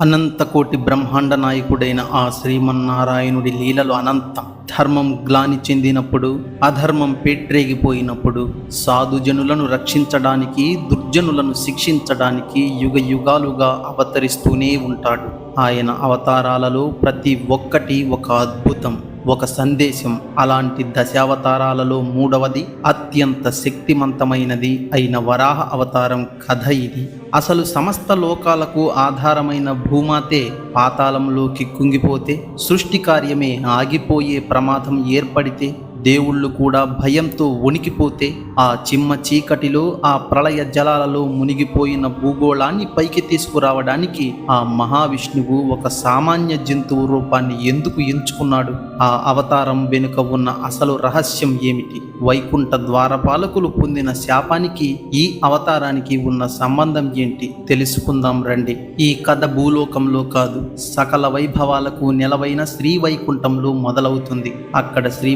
అనంతకోటి బ్రహ్మాండ నాయకుడైన ఆ శ్రీమన్నారాయణుడి లీలలు అనంతం. ధర్మం గ్లాని చెందినప్పుడు అధర్మం పేట్రేగిపోయినప్పుడు సాధుజనులను రక్షించడానికి దుర్జనులను శిక్షించడానికి యుగ యుగాలుగా అవతరిస్తూనే ఉంటాడు. ఆయన అవతారాలలో ప్రతి ఒక్కటి ఒక అద్భుతం. ఒక సందేశం అలాంటి దశావతారాలలో మూడవది అత్యంత శక్తిమంతమైనది అయిన వరాహ అవతారం కథ ఇది. అసలు సమస్త లోకాలకు ఆధారమైన భూమాతే పాతాళంలోకి కుంగిపోతే సృష్టి కార్యమే ఆగిపోయే ప్రమాదం ఏర్పడితే దేవుళ్ళు కూడా భయంతో వణికిపోతే ఆ చిమ్మ చీకటిలో ఆ ప్రళయ జలాలలో మునిగిపోయిన భూగోళాన్ని పైకి తీసుకురావడానికి ఆ మహావిష్ణువు ఒక సామాన్య జంతువు రూపాన్ని ఎందుకు ఎంచుకున్నాడు? ఆ అవతారం వెనుక ఉన్న అసలు రహస్యం ఏమిటి? వైకుంఠ ద్వారపాలకులు పొందిన శాపానికి ఈ అవతారానికి ఉన్న సంబంధం ఏంటి? తెలుసుకుందాం రండి. ఈ కథ భూలోకంలో కాదు సకల వైభవాలకు నెలవైన శ్రీ వైకుంఠంలో మొదలవుతుంది. అక్కడ శ్రీ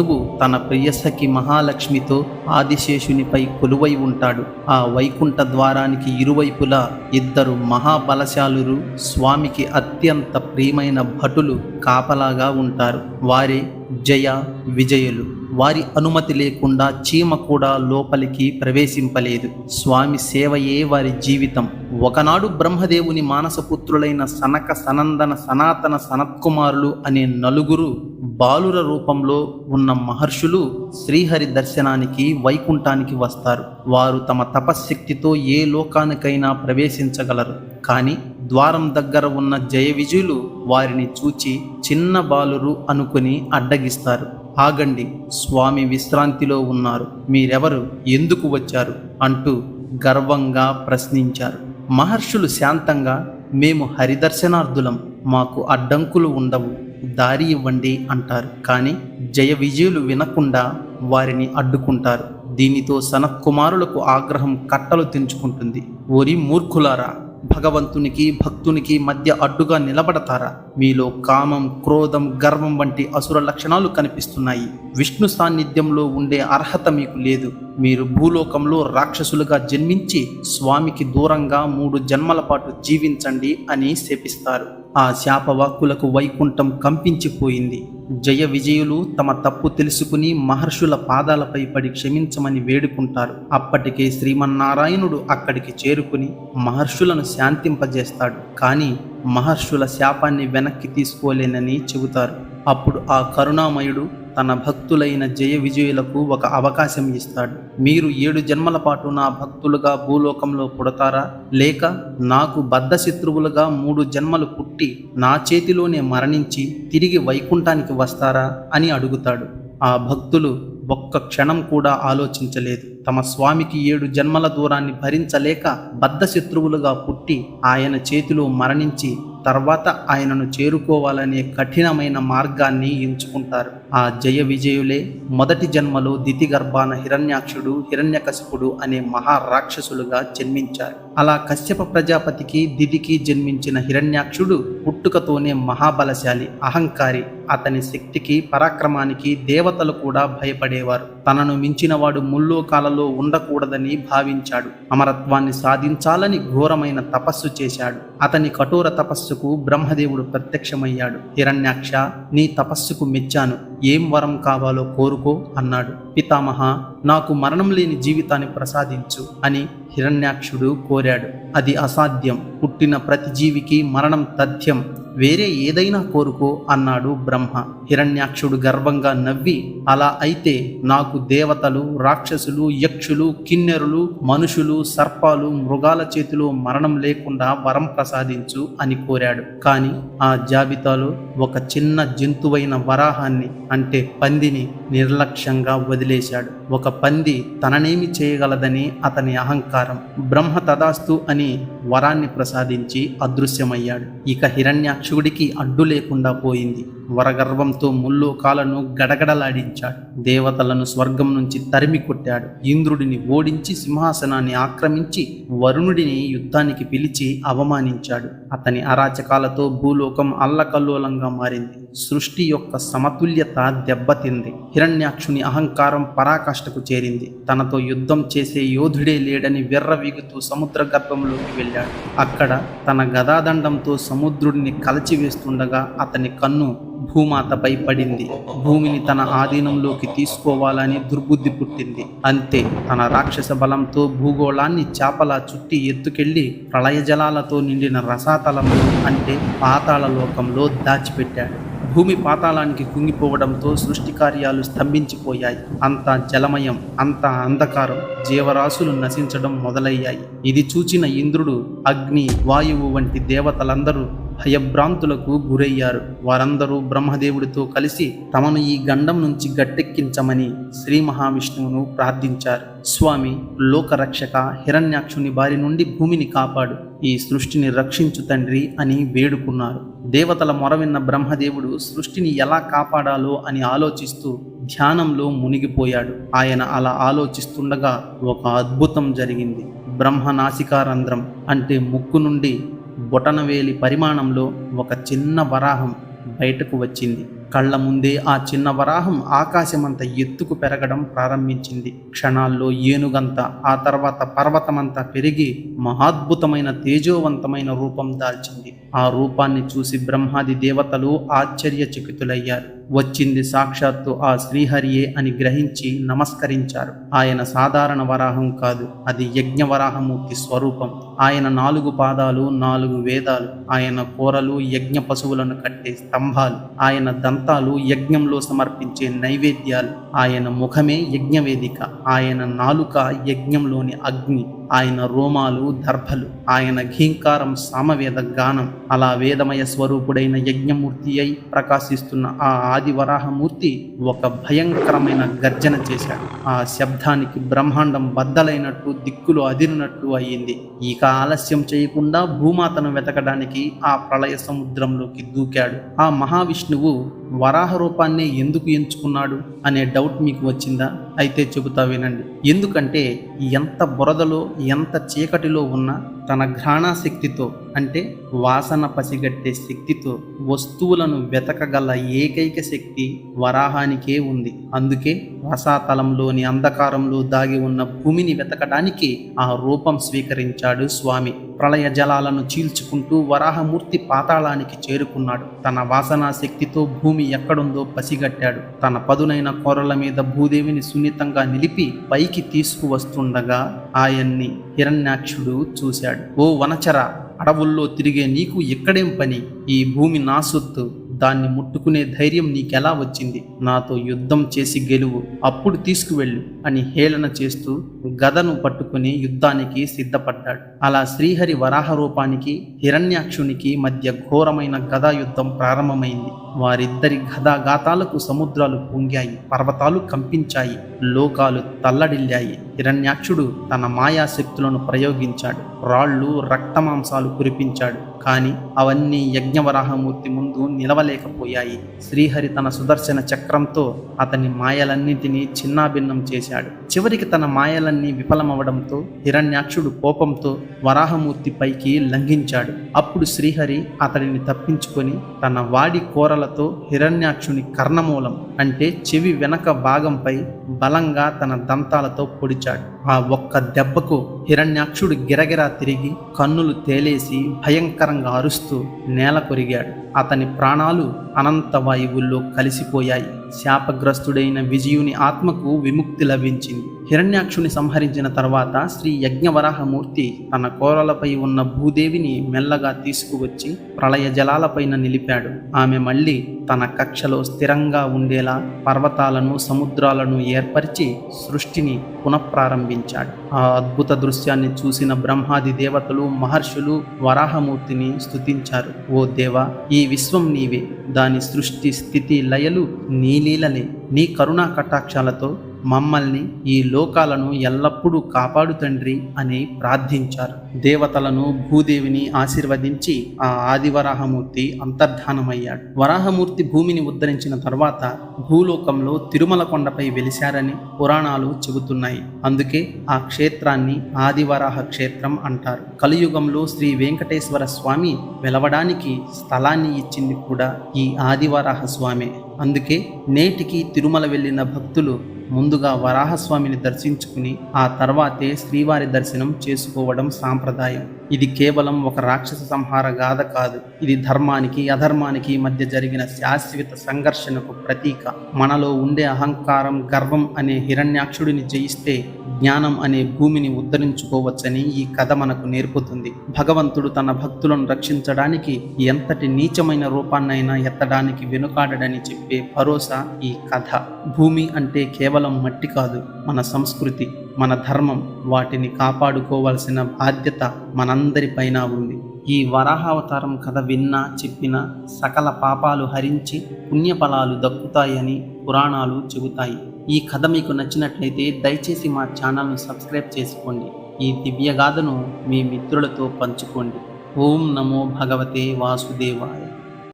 విష్ణువు తన ప్రియసఖి మహాలక్ష్మితో ఆదిశేషునిపై కొలువై ఉంటాడు. ఆ వైకుంఠ ద్వారానికి ఇరువైపులా ఇద్దరు మహాబలశాలురు స్వామికి అత్యంత ప్రియమైన భటులు కాపలాగా ఉంటారు. వారే జయ విజయులు. వారి అనుమతి లేకుండా చీమ కూడా లోపలికి ప్రవేశింపలేదు. స్వామి సేవయే వారి జీవితం. ఒకనాడు బ్రహ్మదేవుని మానసపుత్రులైన సనక సనందన సనాతన సనత్కుమారులు అనే నలుగురు బాలుర రూపంలో ఉన్న మహర్షులు శ్రీహరి దర్శనానికి వైకుంఠానికి వస్తారు. వారు తమ తపశ్శక్తితో ఏ లోకానికైనా ప్రవేశించగలరు. కానీ ద్వారం దగ్గర ఉన్న జయ విజయులు వారిని చూచి చిన్న బాలురు అనుకుని అడ్డగిస్తారు. ఆగండి స్వామి విశ్రాంతిలో ఉన్నారు. మీరెవరు? ఎందుకు వచ్చారు? అంటూ గర్వంగా ప్రశ్నించారు. మహర్షులు శాంతంగా మేము హరిదర్శనార్థులం. మాకు అడ్డంకులు ఉండవు. దారి ఇవ్వండి అంటారు. కానీ జయ విజయులు వినకుండా వారిని అడ్డుకుంటారు. దీనితో సనత్కుమారులకు ఆగ్రహం కట్టలు తెంచుకుంటుంది. ఓరి మూర్ఖులారా భగవంతునికి భక్తునికి మధ్య అడ్డుగా నిలబడతారా? మీలో కామం క్రోధం గర్వం వంటి అసుర లక్షణాలు కనిపిస్తున్నాయి. విష్ణు సాన్నిధ్యంలో ఉండే అర్హత మీకు లేదు. మీరు భూలోకంలో రాక్షసులుగా జన్మించి స్వామికి దూరంగా మూడు జన్మల పాటు జీవించండి అని శపిస్తారు. ఆ శాపవాక్కులకు వైకుంఠం కంపించిపోయింది. జయ విజయులు తమ తప్పు తెలుసుకుని మహర్షుల పాదాలపై పడి క్షమించమని వేడుకుంటారు. అప్పటికే శ్రీమన్నారాయణుడు అక్కడికి చేరుకుని మహర్షులను శాంతింపజేస్తాడు. కానీ మహర్షుల శాపాన్ని వెనక్కి తీసుకోలేనని చెబుతారు. అప్పుడు ఆ కరుణామయుడు తన భక్తులైన జయ విజయులకు ఒక అవకాశం ఇస్తాడు. మీరు ఏడు జన్మల పాటు నా భక్తులుగా భూలోకంలో పుడతారా? లేక నాకు బద్ధ శత్రువులుగా మూడు జన్మలు పుట్టి నా చేతిలోనే మరణించి తిరిగి వైకుంఠానికి వస్తారా? అని అడుగుతాడు. ఆ భక్తులు ఒక్క క్షణం కూడా ఆలోచించలేదు. తమ స్వామికి ఏడు జన్మల దూరాన్ని భరించలేక బద్ధ శత్రువులుగా పుట్టి ఆయన చేతిలో మరణించి తర్వాత ఆయనను చేరుకోవాలనే కఠినమైన మార్గాన్ని ఎంచుకుంటారు. ఆ జయ విజయులే మొదటి జన్మలో దితి గర్భాన హిరణ్యాక్షుడు హిరణ్యకశిపుడు అనే మహారాక్షసులుగా జన్మించారు. అలా కశ్యప ప్రజాపతికి దితికి జన్మించిన హిరణ్యాక్షుడు పుట్టుకతోనే మహాబలశాలి అహంకారి. అతని శక్తికి పరాక్రమానికి దేవతలు కూడా భయపడేవారు. తనను మించినవాడు ముల్లోకాలలో ఉండకూడదని భావించాడు. అమరత్వాన్ని సాధించాలని ఘోరమైన తపస్సు చేశాడు. అతని కఠోర తపస్సు తపస్సుకు బ్రహ్మదేవుడు ప్రత్యక్షమయ్యాడు. హిరణ్యాక్ష నీ తపస్సుకు మెచ్చాను. ఏం వరం కావాలో కోరుకో అన్నాడు. పితామహ నాకు మరణం లేని జీవితాన్ని ప్రసాదించు అని హిరణ్యాక్షుడు కోరాడు. అది అసాధ్యం. పుట్టిన ప్రతి జీవికి మరణం తథ్యం. వేరే ఏదైనా కోరుకో అన్నాడు బ్రహ్మ. హిరణ్యాక్షుడు గర్వంగా నవ్వి అలా అయితే నాకు దేవతలు రాక్షసులు యక్షులు కిన్నెరులు మనుషులు సర్పాలు మృగాల చేతిలో మరణం లేకుండా వరం ప్రసాదించు అని కోరాడు. కానీ ఆ జాబితాలో ఒక చిన్న జంతువైన వరాహాన్ని అంటే పందిని నిర్లక్ష్యంగా వదిలేశాడు. ఒక పంది తననేమి చేయగలదని అతని అహంకారం. బ్రహ్మ తదాస్తు అని వరాన్ని ప్రసాదించి అదృశ్యమయ్యాడు. ఇక హిరణ్యాక్షుడికి అడ్డు లేకుండా పోయింది. వరగర్వంతో ముల్లోకాలను గడగడలాడించాడు. దేవతలను స్వర్గం నుంచి తరిమి కొట్టాడు. ఇంద్రుడిని ఓడించి సింహాసనాన్ని ఆక్రమించి వరుణుడిని యుద్ధానికి పిలిచి అవమానించాడు. అతని అరాచకాలతో భూలోకం అల్లకల్లోలంగా మారింది. సృష్టి యొక్క సమతుల్యత దెబ్బతింది. హిరణ్యాక్షుని అహంకారం పరాకాష్ఠకు చేరింది. తనతో యుద్ధం చేసే యోధుడే లేడని విర్రవీగుతూ సముద్ర గర్భంలోకి వెళ్ళాడు. అక్కడ తన గదాదండంతో సముద్రుడిని కలచివేస్తుండగా అతని కన్ను భూమాతపై పడింది. భూమిని తన ఆధీనంలోకి తీసుకోవాలని దుర్బుద్ధి పుట్టింది. అంతే తన రాక్షస బలంతో భూగోళాన్ని చేపలా చుట్టి ఎత్తుకెళ్ళి ప్రళయ జలాలతో నిండిన రసాతలంలో అంటే పాతాళ లోకంలో దాచిపెట్టాడు. భూమి పాతాళానికి కుంగిపోవడంతో సృష్టి కార్యాలు స్తంభించిపోయాయి. అంతా జలమయం అంతా అంధకారం జీవరాశులు నశించడం మొదలయ్యాయి. ఇది చూచిన ఇంద్రుడు అగ్ని వాయువు వంటి దేవతలందరూ భయభ్రాంతులకు గురయ్యారు. వారందరూ బ్రహ్మదేవుడితో కలిసి తమను ఈ గండం నుంచి గట్టెక్కించమని శ్రీ మహావిష్ణువును ప్రార్థించారు. స్వామి లోకరక్షక హిరణ్యాక్షుని బారి నుండి భూమిని కాపాడు. ఈ సృష్టిని రక్షించు తండ్రి అని వేడుకున్నారు. దేవతల మొరవిన్న బ్రహ్మదేవుడు సృష్టిని ఎలా కాపాడాలో అని ఆలోచిస్తూ ధ్యానంలో మునిగిపోయాడు. ఆయన అలా ఆలోచిస్తుండగా ఒక అద్భుతం జరిగింది. బ్రహ్మ నాసికారంధ్రం అంటే ముక్కు నుండి బొటనవేలి పరిమాణంలో ఒక చిన్న వరాహం బయటకు వచ్చింది. కళ్ళ ముందే ఆ చిన్న వరాహం ఆకాశమంత ఎత్తుకు పెరగడం ప్రారంభించింది. క్షణాల్లో ఏనుగంత ఆ తర్వాత పర్వతమంతా పెరిగి మహాద్భుతమైన తేజోవంతమైన రూపం దాల్చింది. ఆ రూపాన్ని చూసి బ్రహ్మాది దేవతలు ఆశ్చర్యచకితులయ్యారు. వచ్చింది సాక్షాత్తు ఆ శ్రీహరియే అని గ్రహించి నమస్కరించారు. ఆయన సాధారణ వరాహం కాదు అది యజ్ఞ వరాహమూర్తి స్వరూపం. ఆయన నాలుగు పాదాలు నాలుగు వేదాలు ఆయన కూరలు యజ్ఞ పశువులను కట్టే స్తంభాలు ఆయన దంతాలు యజ్ఞంలో సమర్పించే నైవేద్యాలు ఆయన ముఖమే యజ్ఞవేదిక ఆయన నాలుక యజ్ఞంలోని అగ్ని. ఆయన రోమాలు దర్భలు ఆయన ఘీంకారం సామవేద గానం అలా వేదమయ స్వరూపుడైన యజ్ఞమూర్తి అయి ప్రకాశిస్తున్న ఆ ఆది వరాహమూర్తి ఒక భయంకరమైన గర్జన చేశాడు. ఆ శబ్దానికి బ్రహ్మాండం బద్దలైనట్టు దిక్కులు అదిరినట్టు అయ్యింది. ఇక ఆలస్యం చేయకుండా భూమాతను వెతకడానికి ఆ ప్రళయ సముద్రంలోకి దూకాడు. ఆ మహావిష్ణువు వరాహ రూపాన్నే ఎందుకు ఎంచుకున్నాడు అనే డౌట్ మీకు వచ్చిందా? అయితే చెబుతా వినండి. ఎందుకంటే ఎంత బురదలో ఎంత చీకటిలో ఉన్నా తన ఘ్రాణాశక్తితో అంటే వాసన పసిగట్టే శక్తితో వస్తువులను వెతకగల ఏకైక శక్తి వరాహానికే ఉంది. అందుకే రసాతలంలోని అంధకారంలో దాగి ఉన్న భూమిని వెతకడానికి ఆ రూపం స్వీకరించాడు స్వామి. ప్రళయ జలాలను చీల్చుకుంటూ వరాహమూర్తి పాతాళానికి చేరుకున్నాడు. తన వాసనా శక్తితో భూమి ఎక్కడుందో పసిగట్టాడు. తన పదునైన కొరల మీద భూదేవిని సున్నితంగా నిలిపి పైకి తీసుకువస్తుండగా ఆయన్ని హిరణ్యాక్షుడు చూశాడు. ఓ వనచర అడవుల్లో తిరిగే నీకు ఎక్కడేం పని? ఈ భూమి నా సొత్తు. దాన్ని ముట్టుకునే ధైర్యం నీకెలా వచ్చింది? నాతో యుద్ధం చేసి గెలువు అప్పుడు తీసుకువెళ్ళు అని హేళన చేస్తూ గదను పట్టుకుని యుద్ధానికి సిద్ధపడ్డాడు. అలా శ్రీహరి వరాహ రూపానికి హిరణ్యాక్షునికి మధ్య ఘోరమైన గదా యుద్ధం ప్రారంభమైంది. వారిద్దరి గదాగాతాలకు సముద్రాలు పొంగాయి పర్వతాలు కంపించాయి లోకాలు తల్లడిల్లాయి. హిరణ్యాక్షుడు తన మాయాశక్తులను ప్రయోగించాడు. రాళ్ళు రక్తమాంసాలు కురిపించాడు. కానీ అవన్నీ యజ్ఞవరాహమూర్తి ముందు నిలవలేకపోయాయి. శ్రీహరి తన సుదర్శన చక్రంతో అతని మాయలన్నింటినీ చిన్నాభిన్నం చేశాడు. చివరికి తన మాయలన్నీ విఫలమవడంతో హిరణ్యాక్షుడు కోపంతో వరాహమూర్తి పైకి లంఘించాడు. అప్పుడు శ్రీహరి అతడిని తప్పించుకొని తన వాడి కోరలతో హిరణ్యాక్షుని కర్ణమూలం అంటే చెవి వెనక భాగంపై బలంగా తన దంతాలతో పొడిచాడు. ఆ ఒక్క దెబ్బకు హిరణ్యాక్షుడు గిరగిరా తిరిగి కన్నులు తేలేసి భయంకర భయంకరంగా అరుస్తూ నేల కొరిగాడు. అతని ప్రాణాలు అనంత వాయువుల్లో కలిసిపోయాయి. శాపగ్రస్తుడైన విజయుని ఆత్మకు విముక్తి లభించింది. హిరణ్యాక్షుని సంహరించిన తర్వాత శ్రీ యజ్ఞవరాహమూర్తి తన కోరలపై ఉన్న భూదేవిని మెల్లగా తీసుకువచ్చి ప్రళయ జలాలపైన నిలిపాడు. ఆమె మళ్ళీ తన కక్షలో స్థిరంగా ఉండేలా పర్వతాలను సముద్రాలను ఏర్పరిచి సృష్టిని పునఃప్రారంభించాడు. ఆ అద్భుత దృశ్యాన్ని చూసిన బ్రహ్మాది దేవతలు మహర్షులు వరాహమూర్తిని స్తుతించారు. ఓ దేవా ఈ విశ్వం నీవే. దాని సృష్టి స్థితి లయలు నీ లీలలే. నీ కరుణా కటాక్షాలతో మమ్మల్ని ఈ లోకాలను ఎల్లప్పుడూ కాపాడు తండ్రి అని ప్రార్థించారు. దేవతలను భూదేవిని ఆశీర్వదించి ఆ ఆదివరాహమూర్తి అంతర్ధానమయ్యాడు. వరాహమూర్తి భూమిని ఉద్ధరించిన తర్వాత భూలోకంలో తిరుమల కొండపై వెలిశారని పురాణాలు చెబుతున్నాయి. అందుకే ఆ క్షేత్రాన్ని ఆదివరాహ క్షేత్రం అంటారు. కలియుగంలో శ్రీ వెంకటేశ్వర స్వామి వెలవడానికి స్థలాన్ని ఇచ్చింది కూడా ఈ ఆదివరాహ స్వామే. అందుకే నేటికి తిరుమల వెళ్ళిన భక్తులు ముందుగా వరాహస్వామిని దర్శించుకుని ఆ తర్వాతే శ్రీవారి దర్శనం చేసుకోవడం సాంప్రదాయం. ఇది కేవలం ఒక రాక్షస సంహార గాథ కాదు. ఇది ధర్మానికి అధర్మానికి మధ్య జరిగిన శాశ్వత సంఘర్షణకు ప్రతీక. మనలో ఉండే అహంకారం గర్వం అనే హిరణ్యాక్షుడిని జయిస్తే జ్ఞానం అనే భూమిని ఉద్ధరించుకోవచ్చని ఈ కథ మనకు నేర్పుతుంది. భగవంతుడు తన భక్తులను రక్షించడానికి ఎంతటి నీచమైన రూపాన్నైనా ఎత్తడానికి వెనుకాడడని చెప్పే భరోసా ఈ కథ. భూమి అంటే కేవలం మట్టి కాదు మన సంస్కృతి మన ధర్మం వాటిని కాపాడుకోవాల్సిన బాధ్యత మనందరిపైన ఉంది. ఈ వరాహావతారం కథ విన్నా చెప్పిన సకల పాపాలు హరించి పుణ్యఫలాలు దక్కుతాయని పురాణాలు చెబుతాయి. ఈ కథ మీకు నచ్చినట్లయితే దయచేసి మా ఛానల్ను సబ్స్క్రైబ్ చేసుకోండి. ఈ దివ్యగాథను మీ మిత్రులతో పంచుకోండి. ఓం నమో భగవతే వాసుదేవాయ.